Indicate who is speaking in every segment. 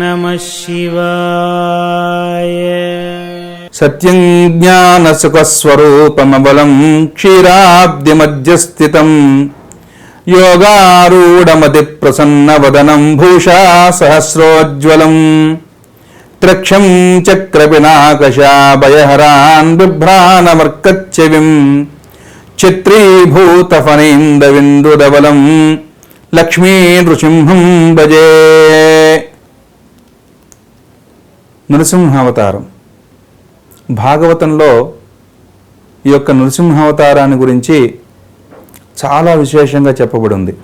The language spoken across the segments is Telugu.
Speaker 1: నమ శివాయ.
Speaker 2: సత్యం జ్ఞానసుఖస్వరూపమబలం క్షీరాబ్ది మధ్యస్థిత. యోగారూఢమతి ప్రసన్నవదనం భూషా సహస్రోజ్వలం. త్రక్షం చక్ర చక్రపినాకషాభయహరాన్ బిభ్రాణమర్కచ్చవిం చిత్రీభూతఫనీందవిందుదవలం లక్ష్మీ నృసింహం భజే. నృసింహావతారం. భాగవతంలో ఈ యొక్క నృసింహావతారాన్ని గురించి చాలా విశేషంగా చెప్పబడింది.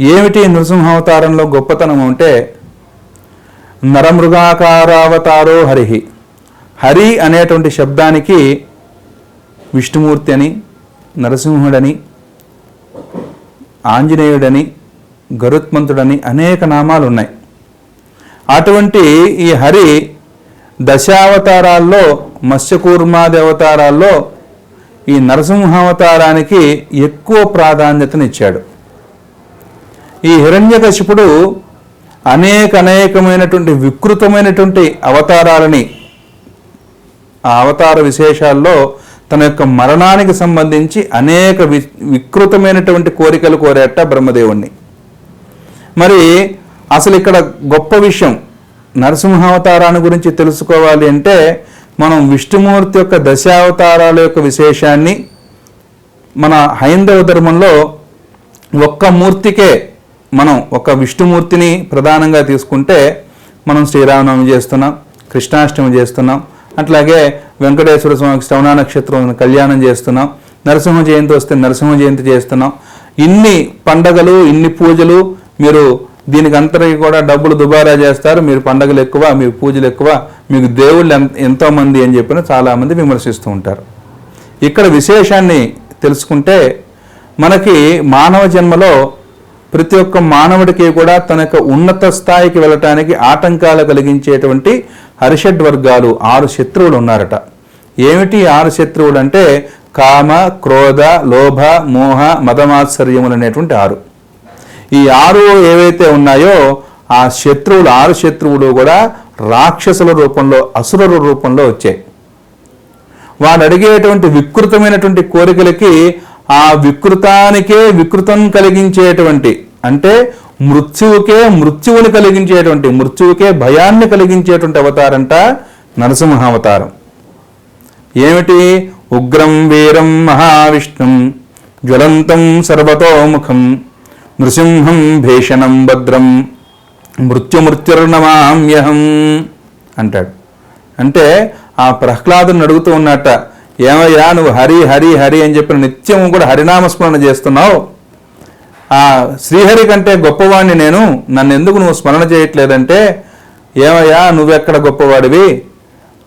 Speaker 2: ఏమిటి నృసింహావతారంలో గొప్పతనం అంటే నరమృగాకారావతారో హరిహి హరి అనేటువంటి శబ్దానికి విష్ణుమూర్తి అని నరసింహుడని ఆంజనేయుడని గరుత్మంతుడని అనేక నామాలు ఉన్నాయి అటువంటి ఈ హరి దశావతారాల్లో మత్స్యకూర్మాది అవతారాల్లో ఈ నరసింహావతారానికి ఎక్కువ ప్రాధాన్యతనిచ్చాడు. ఈ హిరణ్యకశిపుడు అనేక అనేకమైనటువంటి వికృతమైనటువంటి అవతారాలని ఆ అవతార విశేషాల్లో తన యొక్క మరణానికి సంబంధించి అనేక వి వికృతమైనటువంటి కోరికలు కోరేట బ్రహ్మదేవుణ్ణి. మరి అసలు ఇక్కడ గొప్ప విషయం నరసింహావతారాన్ని గురించి తెలుసుకోవాలి అంటే మనం విష్ణుమూర్తి యొక్క దశావతారాల యొక్క విశేషాన్ని మన హైందవ ధర్మంలో ఒక్క మూర్తికే మనం ఒక విష్ణుమూర్తిని ప్రధానంగా తీసుకుంటే మనం శ్రీరామనవమి చేస్తున్నాం కృష్ణాష్టమి చేస్తున్నాం అట్లాగే వెంకటేశ్వర స్వామికి శ్రవణ నక్షత్రం కళ్యాణం చేస్తున్నాం నరసింహ జయంతి వస్తే నరసింహ జయంతి చేస్తున్నాం. ఇన్ని పండగలు ఇన్ని పూజలు మీరు దీనికి అంతరికి కూడా డబ్బులు దుబారా చేస్తారు. మీరు పండగలు ఎక్కువ మీకు పూజలు ఎక్కువ మీకు దేవుళ్ళు ఎంత ఎంతోమంది అని చెప్పిన చాలామంది విమర్శిస్తూ ఉంటారు. ఇక్కడ విశేషాన్ని తెలుసుకుంటే మనకి మానవ జన్మలో ప్రతి ఒక్క మానవుడికి కూడా తన యొక్క ఉన్నత స్థాయికి వెళ్ళటానికి ఆటంకాలు కలిగించేటువంటి హరిషడ్ వర్గాలు ఆరు శత్రువులు ఉన్నారట. ఏమిటి ఆరు శత్రువులు అంటే కామ క్రోధ లోభ మోహ మదమాత్సర్యములు అనేటువంటి ఆరు. ఈ ఆరు ఏవైతే ఉన్నాయో ఆ శత్రువులు ఆరు శత్రువులు కూడా రాక్షసుల రూపంలో అసురుల రూపంలో వచ్చాయి. వాడు అడిగేటువంటి వికృతమైనటువంటి కోరికలకి ఆ వికృతానికే వికృతం కలిగించేటువంటి అంటే మృత్యువుకే మృత్యువుని కలిగించేటువంటి మృత్యువుకే భయాన్ని కలిగించేటువంటి అవతారంట నరసింహావతారం. ఏమిటి? ఉగ్రం వీరం మహావిష్ణుం జ్వలంతం సర్వతోముఖం నృసింహం భీషణం భద్రం మృత్యుమృత్యుర్ణమామ్యహం అంటాడు. అంటే ఆ ప్రహ్లాదుని అడుగుతూ ఉన్నట్ట ఏమయ్యా నువ్వు హరి హరి హరి అని చెప్పిన నిత్యం కూడా హరినామస్మరణ చేస్తున్నావు? ఆ శ్రీహరి కంటే గొప్పవాడిని నేను నన్ను ఎందుకు నువ్వు స్మరణ చేయట్లేదంటే ఏమయ్యా నువ్వెక్కడ గొప్పవాడివి?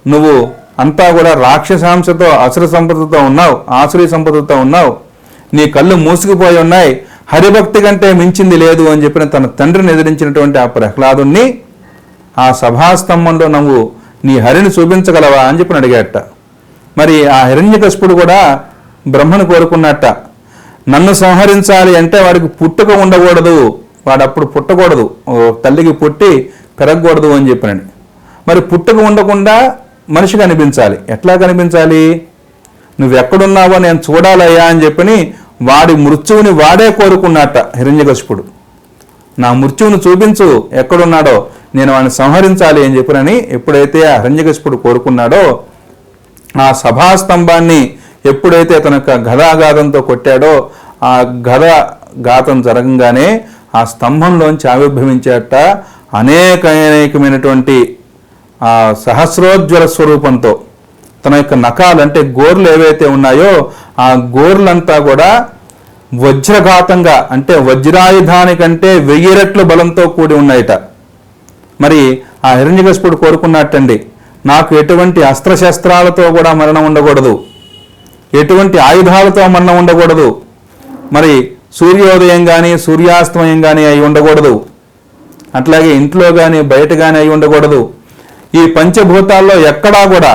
Speaker 2: నువ్వు అంతా కూడా రాక్షసాంశతో అసుర సంపదతో ఉన్నావు ఆసురీ సంపదతో ఉన్నావు. నీ కళ్ళు మూసుకుపోయి ఉన్నాయి. హరిభక్తి కంటే మించింది లేదు అని చెప్పిన తన తండ్రిని ఎదిరించినటువంటి ఆ ప్రహ్లాదుణ్ణి ఆ సభాస్తంభంలో నువ్వు నీ హరిని చూపించగలవా అని చెప్పి అడిగాట మరి ఆ హిరణ్యకశిపుడు కూడా బ్రహ్మను కోరుకున్నట్ట. నన్ను సంహరించాలి అంటే వాడికి పుట్టుక ఉండకూడదు. వాడు అప్పుడు పుట్టకూడదు. ఓ తల్లికి పుట్టి పెరగకూడదు అని చెప్పినండి. మరి పుట్టుక ఉండకుండా మనిషి కనిపించాలి ఎట్లా కనిపించాలి? నువ్వెక్కడున్నావో నేను చూడాలయ్యా అని చెప్పని వాడి మృత్యువుని వాడే కోరుకున్నట్ట హిరణ్యకశిపుడు. నా మృత్యువును చూపించు. ఎక్కడున్నాడో? నేను వాడిని సంహరించాలి అని చెప్పినని ఎప్పుడైతే ఆ హిరణ్యకశిపుడు కోరుకున్నాడో ఆ సభాస్తంభాన్ని ఎప్పుడైతే తన యొక్క గదాఘాతంతో కొట్టాడో ఆ గద ఘాతం జరగంగానే ఆ స్తంభంలోంచి ఆవిర్భవించేట అనేక అనేకమైనటువంటి ఆ సహస్రోజ్వల స్వరూపంతో తన యొక్క నకాలు అంటే గోర్లు ఏవైతే ఉన్నాయో ఆ గోర్లంతా కూడా వజ్రఘాతంగా అంటే వజ్రాయుధానికంటే వెయ్యి రెట్లు బలంతో కూడి ఉన్నాయట. మరి ఆ హిరణ్యకశిపుడు కోరుకున్నట్టండి నాకు ఎటువంటి అస్త్రశస్త్రాలతో కూడా మరణం ఉండకూడదు. ఎటువంటి ఆయుధాలతో మరణం ఉండకూడదు. మరి సూర్యోదయం కానీ సూర్యాస్తమయం కానీ అయి ఉండకూడదు. అట్లాగే ఇంట్లో కానీ బయట కానీ అయి ఉండకూడదు. ఈ పంచభూతాల్లో ఎక్కడా కూడా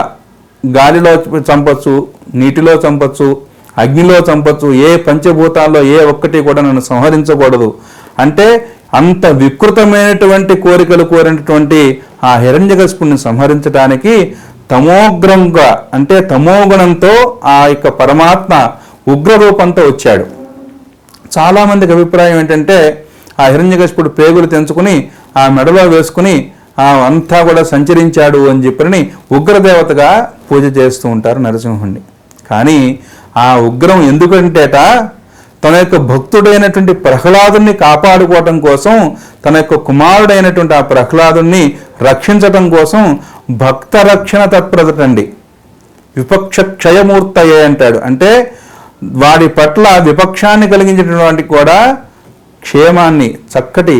Speaker 2: గాలిలో చంపచ్చు నీటిలో చంపొచ్చు అగ్నిలో చంపొచ్చు ఏ పంచభూతాల్లో ఏ ఒక్కటి కూడా నన్ను సంహరించకూడదు. అంటే అంత వికృతమైనటువంటి కోరికలు కోరినటువంటి ఆ హిరణ్యకశిపుణ్ణి సంహరించడానికి తమోగ్రంగా అంటే తమోగుణంతో ఆ యొక్క పరమాత్మ ఉగ్ర రూపంతో వచ్చాడు. చాలామందికి అభిప్రాయం ఏంటంటే ఆ హిరణ్యకశిపుడు పేగులు తెంచుకుని ఆ మెడలో వేసుకుని ఆ అంతా కూడా సంచరించాడు అని చెప్పని ఉగ్రదేవతగా పూజ చేస్తూ ఉంటారు నరసింహుణ్ణి. కానీ ఆ ఉగ్రం ఎందుకంటేట తన యొక్క భక్తుడైనటువంటి ప్రహ్లాదుని కాపాడుకోవటం కోసం తన యొక్క కుమారుడైనటువంటి ఆ ప్రహ్లాదుని రక్షించటం కోసం భక్త రక్షణ తత్పరతండి విపక్ష క్షయమూర్తయే అంటాడు. అంటే వాడి పట్ల విపక్షాన్ని కలిగించేటటువంటి కూడా క్షేమాన్ని చక్కటి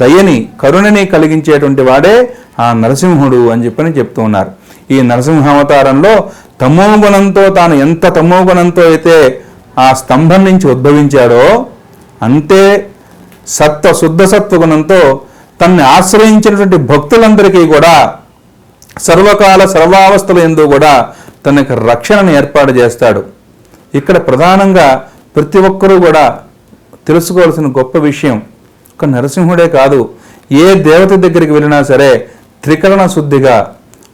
Speaker 2: దయని కరుణని కలిగించేటువంటి వాడే ఆ నరసింహుడు అని చెప్పని చెప్తూ ఉన్నారు. ఈ నరసింహావతారంలో తమోగుణంతో తాను ఎంత తమోగుణంతో అయితే ఆ స్తంభం నుంచి ఉద్భవించాడో అంతే సత్వ శుద్ధ సత్వగుణంతో తన్ని ఆశ్రయించినటువంటి భక్తులందరికీ కూడా సర్వకాల సర్వావస్థల ఎందు కూడా తనకు రక్షణను ఏర్పాటు చేస్తాడు. ఇక్కడ ప్రధానంగా ప్రతి ఒక్కరూ కూడా తెలుసుకోవాల్సిన గొప్ప విషయం ఒక నరసింహుడే కాదు ఏ దేవత దగ్గరికి వెళ్ళినా సరే త్రికరణ శుద్ధిగా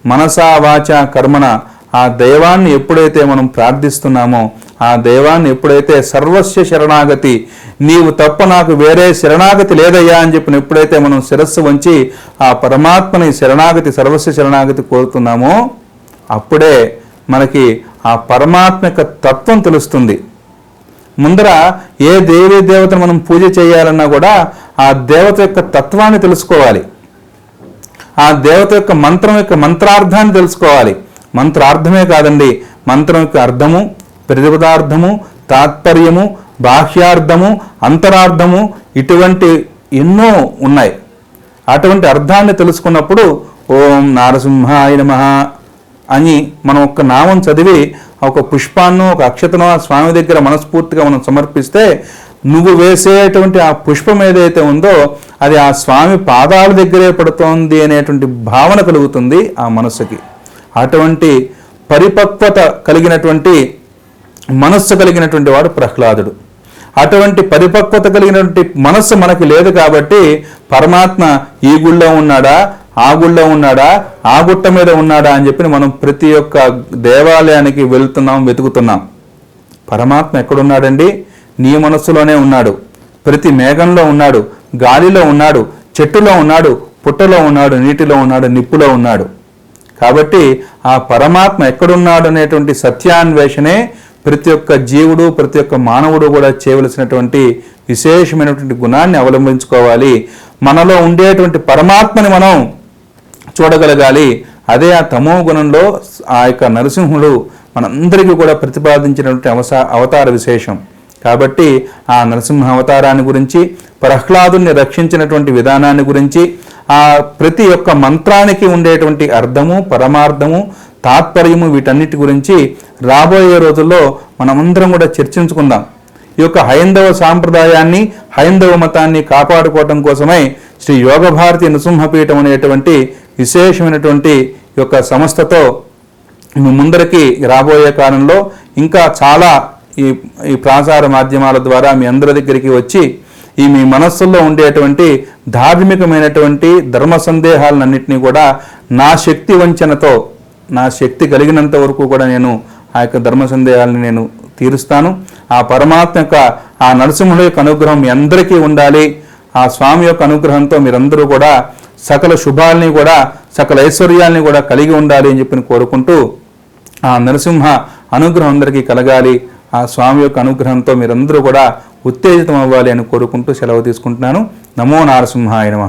Speaker 2: మనసా వాచ కర్మన ఆ దైవాన్ని ఎప్పుడైతే మనం ప్రార్థిస్తున్నామో ఆ దైవాన్ని ఎప్పుడైతే సర్వస్వ శరణాగతి నీవు తప్ప నాకు వేరే శరణాగతి లేదయ్యా అని చెప్పిన ఎప్పుడైతే మనం శిరస్సు వంచి ఆ పరమాత్మని శరణాగతి సర్వస్వ శరణాగతి కోరుతున్నామో అప్పుడే మనకి ఆ పరమాత్మక తత్వం తెలుస్తుంది. ముందర ఏ దేవీ దేవతను మనం పూజ చేయాలన్నా కూడా ఆ దేవత యొక్క తత్వాన్ని తెలుసుకోవాలి. ఆ దేవత యొక్క మంత్రం యొక్క మంత్రార్థాన్ని తెలుసుకోవాలి. మంత్రార్థమే కాదండి మంత్రం యొక్క అర్థము ప్రతిపదార్థము తాత్పర్యము బాహ్యార్థము అంతరార్థము ఇటువంటి ఎన్నో ఉన్నాయి. అటువంటి అర్థాన్ని తెలుసుకున్నప్పుడు ఓం నారసింహాయ నమ అని మనం ఒక నామం చదివి ఒక పుష్పాన్నో ఒక అక్షతనో ఆ స్వామి దగ్గర మనస్ఫూర్తిగా మనం సమర్పిస్తే నువ్వు వేసేటువంటి ఆ పుష్పం ఏదైతే ఉందో అది ఆ స్వామి పాదాల దగ్గరే పడుతోంది అనేటువంటి భావన కలుగుతుంది ఆ మనస్సుకి. అటువంటి పరిపక్వత కలిగినటువంటి మనస్సు కలిగినటువంటి వాడు ప్రహ్లాదుడు. అటువంటి పరిపక్వత కలిగినటువంటి మనస్సు మనకి లేదు కాబట్టి పరమాత్మ ఈ గుళ్ళో ఉన్నాడా ఆ గుళ్ళో ఉన్నాడా ఆ గుట్ట మీద ఉన్నాడా అని చెప్పి మనం ప్రతి ఒక్క దేవాలయానికి వెళుతున్నాం వెతుకుతున్నాం. పరమాత్మ ఎక్కడున్నాడండి? నీ మనస్సులోనే ఉన్నాడు. ప్రతి మేఘంలో ఉన్నాడు గాలిలో ఉన్నాడు చెట్టులో ఉన్నాడు పుట్టలో ఉన్నాడు నీటిలో ఉన్నాడు నిప్పులో ఉన్నాడు. కాబట్టి ఆ పరమాత్మ ఎక్కడున్నాడు అనేటువంటి సత్యాన్వేషణే ప్రతి ఒక్క జీవుడు ప్రతి ఒక్క మానవుడు కూడా చేయవలసినటువంటి విశేషమైనటువంటి గుణాన్ని అవలంబించుకోవాలి. మనలో ఉండేటువంటి పరమాత్మని మనం చూడగలగాలి. అదే ఆ తమో గుణంలో ఆ యొక్క నరసింహుడు మనందరికీ కూడా ప్రతిపాదించినటువంటి అవసా అవతార విశేషం. కాబట్టి ఆ నరసింహ అవతారాన్ని గురించి ప్రహ్లాదుని రక్షించినటువంటి విధానాన్ని గురించి ఆ ప్రతి ఒక్క మంత్రానికి ఉండేటువంటి అర్థము పరమార్థము తాత్పర్యము వీటన్నిటి గురించి రాబోయే రోజుల్లో మనమందరం కూడా చర్చించుకుందాం. ఈ యొక్క హైందవ సాంప్రదాయాన్ని హైందవ మతాన్ని కాపాడుకోవటం కోసమై శ్రీ యోగ భారతి నృసింహపీఠం అనేటువంటి విశేషమైనటువంటి ఈ యొక్క సంస్థతో మీ ముందరికి రాబోయే కాలంలో ఇంకా చాలా ఈ ఈ ప్రాచార మాధ్యమాల ద్వారా మీ అందరి దగ్గరికి వచ్చి ఈ మీ మనస్సుల్లో ఉండేటువంటి ధార్మికమైనటువంటి ధర్మ సందేహాలన్నింటినీ కూడా నా శక్తి వంచనతో నా శక్తి కలిగినంత వరకు కూడా నేను ఆ యొక్క ధర్మ సందేహాలను నేను తీరుస్తాను. ఆ పరమాత్మ యొక్క ఆ నరసింహుడి యొక్క అనుగ్రహం మీ అందరికీ ఉండాలి. ఆ స్వామి యొక్క అనుగ్రహంతో మీరందరూ కూడా సకల శుభాల్ని కూడా సకల ఐశ్వర్యాల్ని కూడా కలిగి ఉండాలి అని చెప్పి కోరుకుంటూ ఆ నరసింహ అనుగ్రహం అందరికీ కలగాలి. ఆ స్వామి యొక్క అనుగ్రహంతో మీరందరూ కూడా ఉత్తేజితం అవ్వాలి అని కోరుకుంటూ సెలవు తీసుకుంటున్నాను. నమో నారసింహాయ నమ.